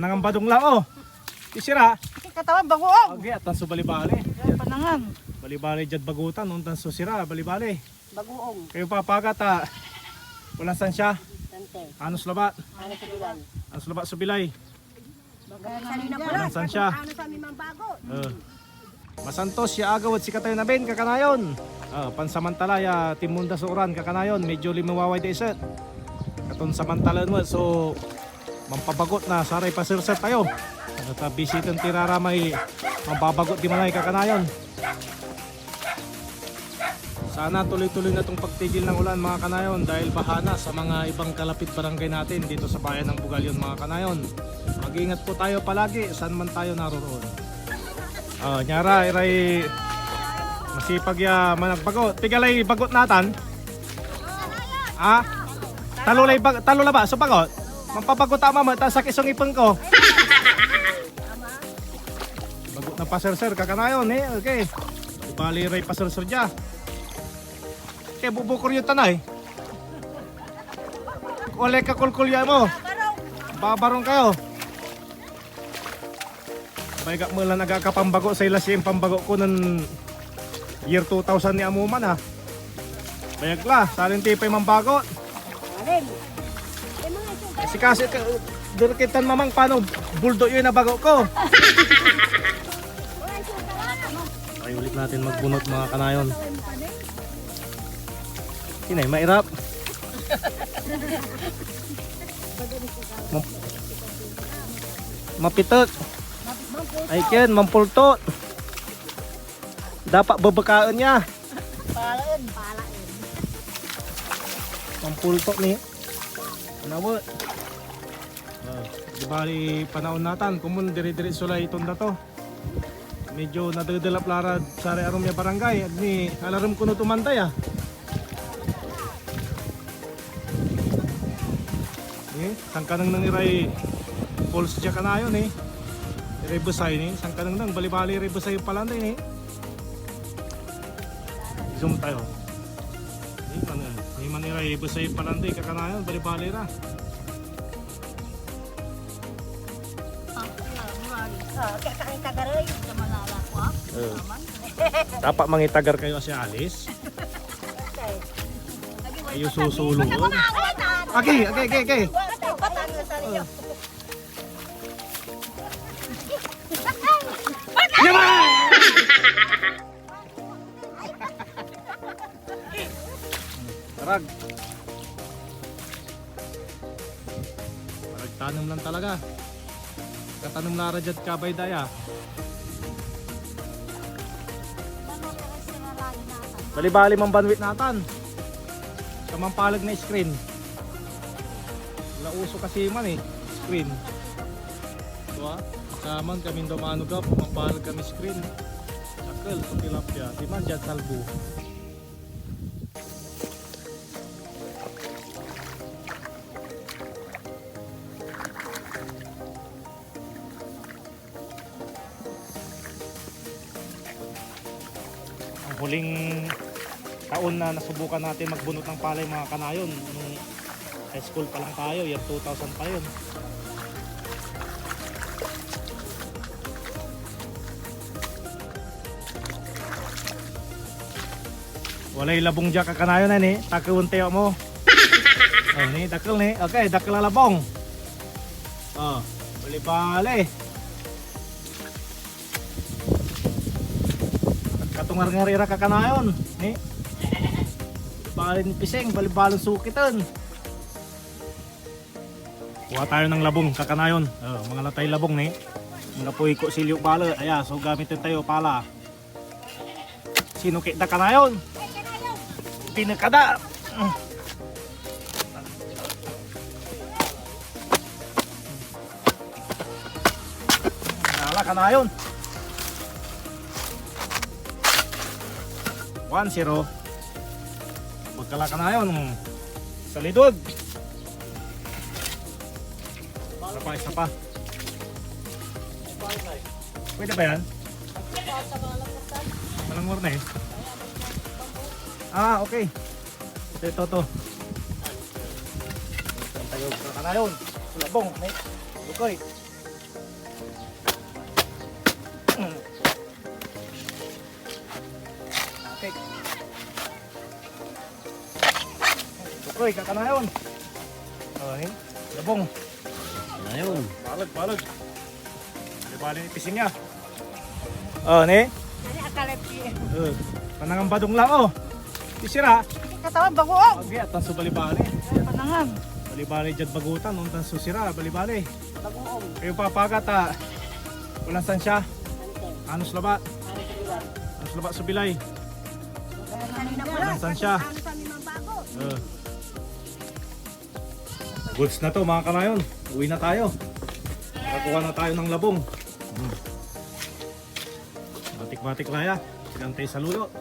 Panangan badong lang oh. Isira. Katawan bagoong. Okay, atan so balibali. Panangan. Balibali jad bagutan untan so sira balibali. Bagoong. Kayo papagat ah. Wala san siya. Tante. Anos labat. Ano sa bilan? Anos labat subilay. Wala san siya. Ano sa aming bago? Uh. Masantos siya agawad si Katayo na Ben kakanayon. Uh, pansamantala ya timunda sa uran kakanayon medyo limawaway da iset. Katon samantalan mo so mampabagot na saray pasirser tayo. At uh, bisitan tirara may mababagot di manay kakanayon. Sana tuloy-tuloy na itong pagtigil ng ulan mga kanayon dahil bahana sa mga ibang kalapit barangay natin dito sa bayan ng Bugalyon mga kanayon. Mag-ingat po tayo palagi saan man tayo naroroon. Oh, nyara iray masipag ya managbagot. Tigalay bagot natan. Ah? Talulay bag talula ba so bagot? Mampabagot ta mama ta sa kisong ipon ko. Bagot na paser-ser kakanayon eh. Okay. Ibali ray paser-ser dia. Kaya bubukor yung tanay. Wala ka kulkulya mo. Babarong kayo. Bayga mo lang nagakapambago sa ilas yung pambago ko ng year 2000 ni Amuman ha. Bayag la, salin tipay mambago. Alin? Kasi kasi ka, dirkitan mamang paano buldo yun na bago ko. Ay ulit natin magbunot mga kanayon. Kinay, mairap. Map- Mapitot. Ay ken, mampultot. Dapat babakaon niya. Palain. Palain. Mampultot ni. Ano Uh, di bali panahon natan, kumun diri-diri sulay itong to. Medyo nadadalap larad sa arom niya barangay. At ni alaram ko no tumantay ah. Eh, sangkanang nang iray pulse siya kanayon eh. Iray busay ni, sangkanang nang bali-bali iray busay palanday ni. Zoom tayo. Kaya kaya tagaray. Sa malala ko ah. Uh. Dapat mangitagar kayo si Alice. Ayo susulungon. Okay, okay, okay, okay. Yaman! Tarag. Tarag tanong lang talaga. Katanong na rajat kabay daya. Bali-bali mang bandwidth natan. Sa mampalag na screen. Wala uso kasi man eh. Screen. Diba? Kaman kami domano ka, pumapalag kami screen. Sakal, sa tilapia. Di man dyan salbo. Huling taon na nasubukan natin magbunot ng palay mga kanayon nung high school pa lang tayo, year 2000 pa yun. Walay labong dyan kakanayo na ni. Takawon tayo mo. oh, ni, dakal ni. Okay, dakal na labong. Oh, bali-bali. Katungar-ngarira kakanayon. Ni. Bali ni piseng, bali-balong sukitan. Kuha tayo ng labong kakanayon. Oh, mga latay labong ni. Mga puy ko silyo bala. Aya, so gamitin tayo pala. Sino kita kanayon? Pinakada. Nala ka 1-0. Magkala ka na yun. Sa lidod. Isa pa, isa pa. Pwede ba yan? Malangmor na eh. Ah, okay. Ito, ito, ito. Tayo ka na yun. Sulabong, may. Tukoy, kakanayon. Oh, eh. Labong. Ayun. Balag, balag. Di bali ni pising niya. Oh, ne? Ano akalip siya? Uh, panangang badong lang, oh. Isira. Katawan bagoong. Pag at tanso bali-bali. Panangan. Bali-bali dyan bagutan, nung tanso sira, bali-bali. Bagoong. Kayo papagat, ah. Walang sansya. Anos laba. Anos laba sa bilay. Walang sansya. Ano sa limang bago? Uh. Goods na to mga kanayon. Uwi na tayo. Nakakuha na tayo ng labong. Hmm. Matik-matik laya. Gantay sa lulo.